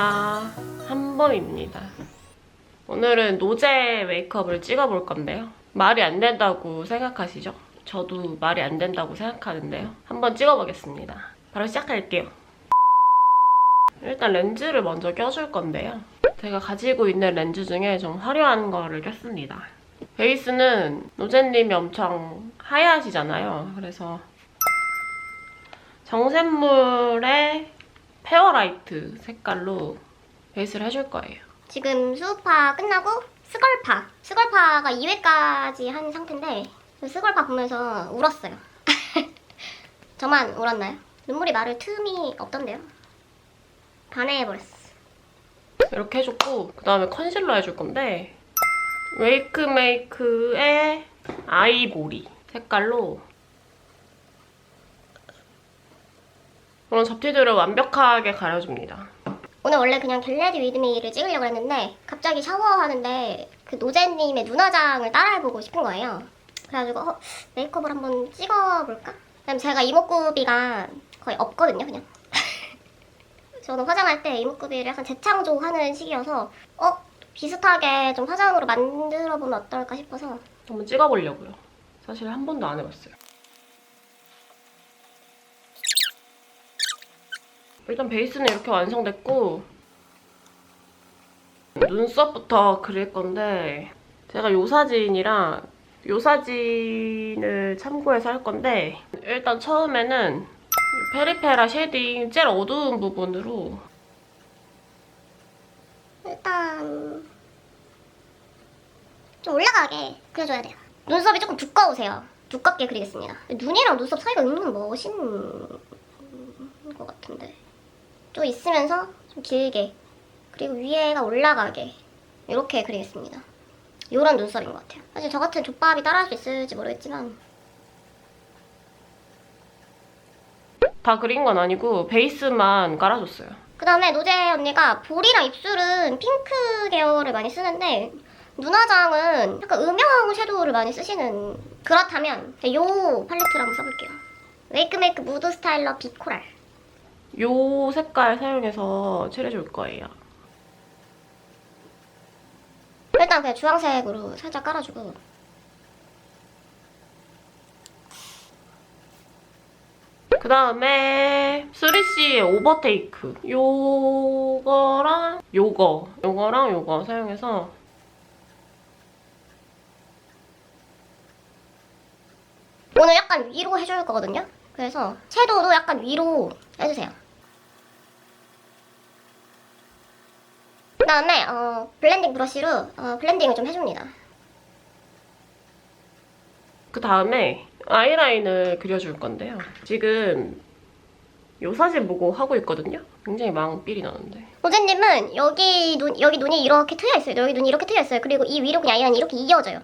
안녕하세요. 한범입니다. 오늘은 노제 메이크업을 찍어볼 건데요. 말이 안 된다고 생각하시죠? 저도 말이 안 된다고 생각하는데요. 한번 찍어보겠습니다. 바로 시작할게요. 일단 렌즈를 먼저 껴줄 건데요. 제가 가지고 있는 렌즈 중에 좀 화려한 거를 꼈습니다. 베이스는 노제님이 엄청 하얘하시잖아요. 그래서 정샘물에 페어라이트 색깔로 베이스를 해줄 거예요. 지금 수우파 끝나고 스걸파. 스걸파가 2회까지 한 상태인데 그 스걸파 보면서 울었어요. 저만 울었나요? 눈물이 마를 틈이 없던데요. 반해버렸어. 이렇게 해줬고 그 다음에 컨실러 해줄 건데 웨이크메이크의 아이보리 색깔로 그런 접티들을 완벽하게 가려줍니다. 오늘 원래 그냥 겟레디 위드미를 찍으려고 했는데 갑자기 샤워하는데 그 노제님의 눈화장을 따라해보고 싶은 거예요. 그래가지고 어, 메이크업을 한번 찍어볼까? 왜냐면 제가 이목구비가 거의 없거든요, 그냥. 저는 화장할 때 이목구비를 약간 재창조하는 시기여서 어? 비슷하게 좀 화장으로 만들어보면 어떨까 싶어서 한번 찍어보려고요. 사실 한 번도 안 해봤어요. 일단 베이스는 이렇게 완성됐고 눈썹부터 그릴 건데 제가 요 사진이랑 요 사진을 참고해서 할 건데 일단 처음에는 이 페리페라 쉐딩 제일 어두운 부분으로 일단 좀 올라가게 그려줘야 돼요. 눈썹이 조금 두꺼우세요. 두껍게 그리겠습니다. 눈이랑 눈썹 사이가 은근 멋있는 것 같은데 좀 있으면서 좀 길게 그리고 위에가 올라가게 이렇게 그리겠습니다. 이런 눈썹인 것 같아요. 사실 저 같은 족밥이 따라할 수 있을지 모르겠지만 다 그린 건 아니고 베이스만 깔아줬어요. 그 다음에 노제 언니가 볼이랑 입술은 핑크 계열을 많이 쓰는데 눈화장은 약간 음영 섀도우를 많이 쓰시는 그렇다면 이 팔레트를 한번 써볼게요. 웨이크메이크 무드 스타일러 비코랄 요 색깔 사용해서 칠해줄 거예요. 일단 그냥 주황색으로 살짝 깔아주고 그 다음에 3C의 오버테이크 요거랑 요거 요거랑 요거 사용해서 오늘 약간 위로 해줄 거거든요. 그래서 섀도우도 약간 위로 해주세요. 그 다음에 어, 블렌딩 브러쉬로 어, 블렌딩을 좀 해줍니다. 그 다음에 아이라인을 그려줄 건데요. 지금 요 사진 보고 하고 있거든요. 굉장히 망삘이 나는데 호재님은 여기 눈 여기 눈이 이렇게 트여 있어요. 여기 눈이 이렇게 트여 있어요. 그리고 이 위로 그냥 아이라인이 이렇게 이어져요.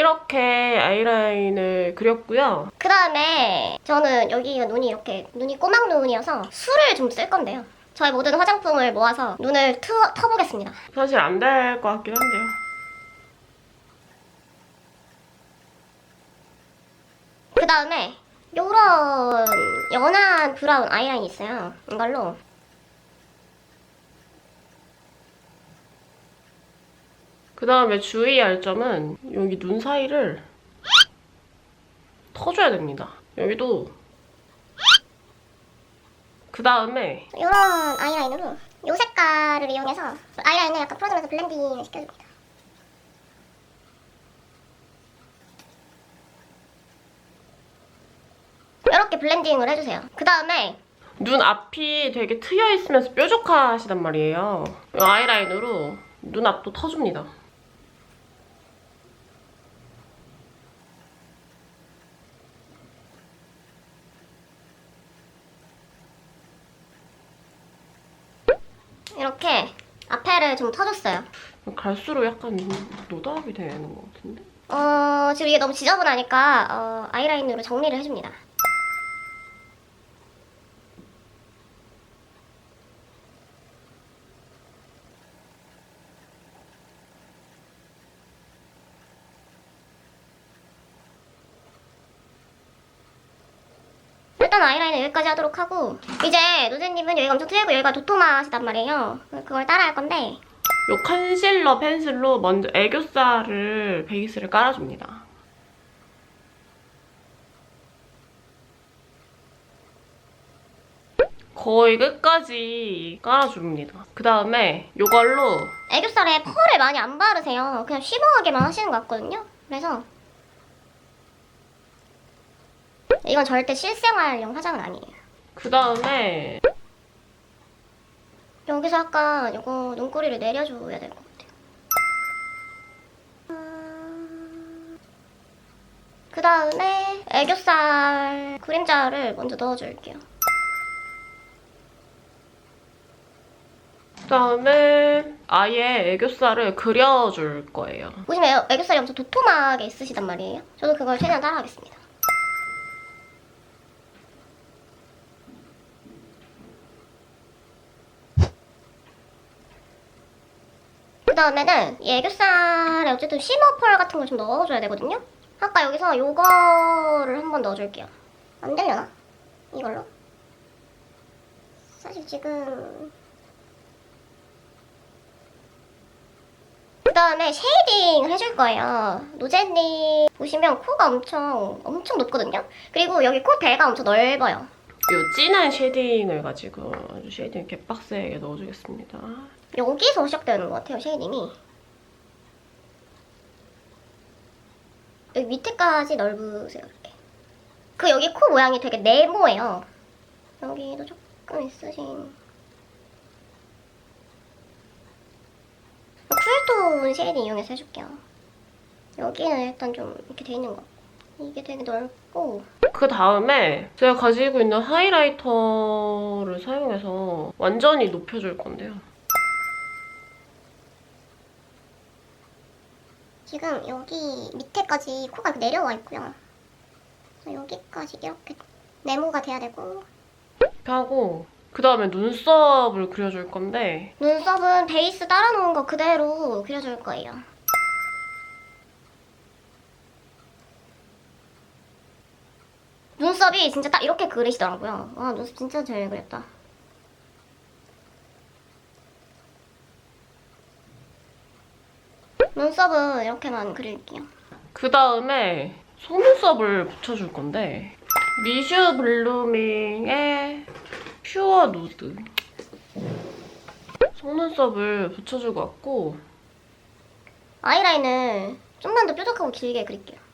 이렇게 아이라인을 그렸고요. 그 다음에 저는 여기가 눈이 이렇게 눈이 꼬막 눈이어서 술을 좀 쓸 건데요. 저의 모든 화장품을 모아서 눈을 트, 터보겠습니다. 사실 안 될 것 같긴 한데요. 그 다음에 요런 연한 브라운 아이라인이 있어요. 이걸로 그 다음에 주의할 점은 여기 눈 사이를 터줘야 됩니다. 여기도 그 다음에 요런 아이라인으로 요 색깔을 이용해서 아이라인을 약간 풀어주면서 블렌딩을 시켜줍니다. 이렇게 블렌딩을 해주세요. 그 다음에 눈 앞이 되게 트여 있으면서 뾰족하시단 말이에요. 이 아이라인으로 눈 앞도 터줍니다. 이렇게 앞에를 좀 터줬어요. 갈수록 약간 노답이 되는 것 같은데? 어, 지금 이게 너무 지저분하니까 어, 아이라인으로 정리를 해줍니다. 일단 아이라인은 여기까지 하도록 하고 이제 노제님은 여기가 엄청 트이고 여기가 도톰하시단 말이에요. 그걸 따라 할 건데 요 컨실러 펜슬로 먼저 애교살을 베이스를 깔아줍니다. 거의 끝까지 깔아줍니다. 그 다음에 이걸로 애교살에 펄을 많이 안 바르세요. 그냥 쉬머하게만 하시는 것 같거든요. 그래서 이건 절대 실생활용 화장은 아니에요. 그 다음에 여기서 약간 이거 눈꼬리를 내려줘야 될 것 같아요. 그 다음에 애교살 그림자를 먼저 넣어줄게요. 그 다음에 아예 애교살을 그려줄 거예요. 보시면 애- 애교살이 엄청 도톰하게 있으시단 말이에요. 저도 그걸 최대한 따라하겠습니다. 다음에는 이 애교살에 어쨌든 쉬머 펄 같은 걸 좀 넣어줘야 되거든요. 아까 여기서 요거를 한번 넣어줄게요. 안 되려나? 이걸로? 사실 지금 그 다음에 쉐이딩을 해줄 거예요. 노제님 보시면 코가 엄청 엄청 높거든요. 그리고 여기 코 대가 엄청 넓어요. 이 진한 쉐딩을 가지고 쉐딩 개빡세게 넣어주겠습니다. 여기서 시작되는 것 같아요, 쉐이딩이. 여기 밑에까지 넓으세요, 이렇게. 그 여기 코 모양이 되게 네모예요. 여기도 조금 있으신. 쿨톤 쉐이딩 이용해서 해줄게요. 여기는 일단 좀 이렇게 돼 있는 것 같고. 이게 되게 넓고. 그 다음에 제가 가지고 있는 하이라이터를 사용해서 완전히 높여줄 건데요. 지금 여기 밑에까지 코가 내려와 있고요. 여기까지 이렇게 네모가 돼야 되고 이렇게 하고 그 다음에 눈썹을 그려줄 건데 눈썹은 베이스 따라 놓은 거 그대로 그려줄 거예요. 눈썹이 진짜 딱 이렇게 그리시더라고요. 와 눈썹 진짜 잘 그렸다. 눈썹은 이렇게만 그릴게요. 그 다음에 속눈썹을 붙여줄 건데 미슈 블루밍의 퓨어 누드 속눈썹을 붙여줄 것 같고 아이라인을 좀만 더 뾰족하고 길게 그릴게요.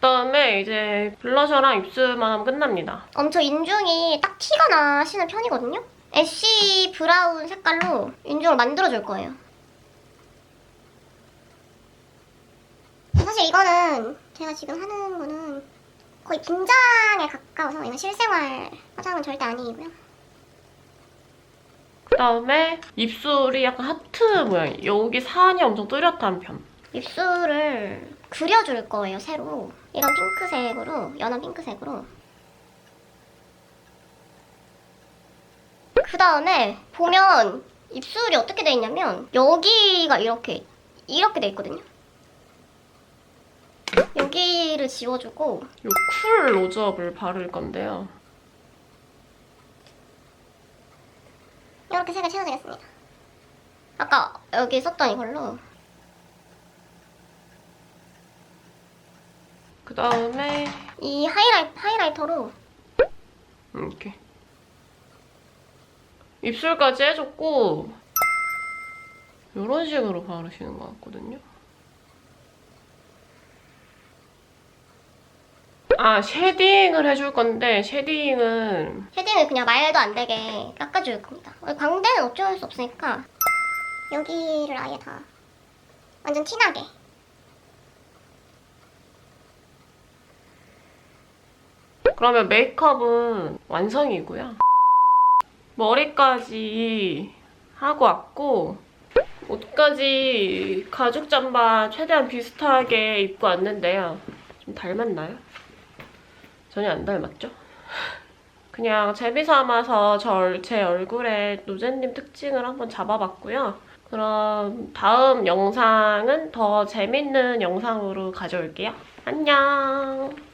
그 다음에 이제 블러셔랑 입술만 하면 끝납니다. 엄청 인중이 딱 티가 나시는 편이거든요. 애쉬 브라운 색깔로 인중을 만들어줄 거예요. 사실 이거는 제가 지금 하는 거는 거의 분장에 가까워서 이건 실생활 화장은 절대 아니고요. 그 다음에 입술이 약간 하트 모양 여기 산이 엄청 뚜렷한 편. 입술을 그려줄 거예요, 새로. 이런 핑크색으로, 연한 핑크색으로. 그 다음에 보면 입술이 어떻게 돼 있냐면 여기가 이렇게, 이렇게 돼 있거든요. 여기를 지워주고 이쿨 로즈업을 바를 건데요. 이렇게 색을 채워주겠습니다. 아까 여기 썼던 이걸로 그 다음에 이 하이라이, 하이라이터로 이렇게 입술까지 해줬고 이런 식으로 바르시는 것 같거든요. 아 쉐딩을 해줄 건데 쉐딩은 쉐딩을 그냥 말도 안 되게 깎아줄 겁니다. 광대는 어쩔 수 없으니까 여기를 아예 다 완전 티나게 그러면 메이크업은 완성이고요. 머리까지 하고 왔고 옷까지 가죽 잠바 최대한 비슷하게 입고 왔는데요. 좀 닮았나요? 전혀 안 닮았죠? 그냥 재미 삼아서 절, 제 얼굴에 노제님 특징을 한번 잡아봤고요. 그럼 다음 영상은 더 재밌는 영상으로 가져올게요. 안녕.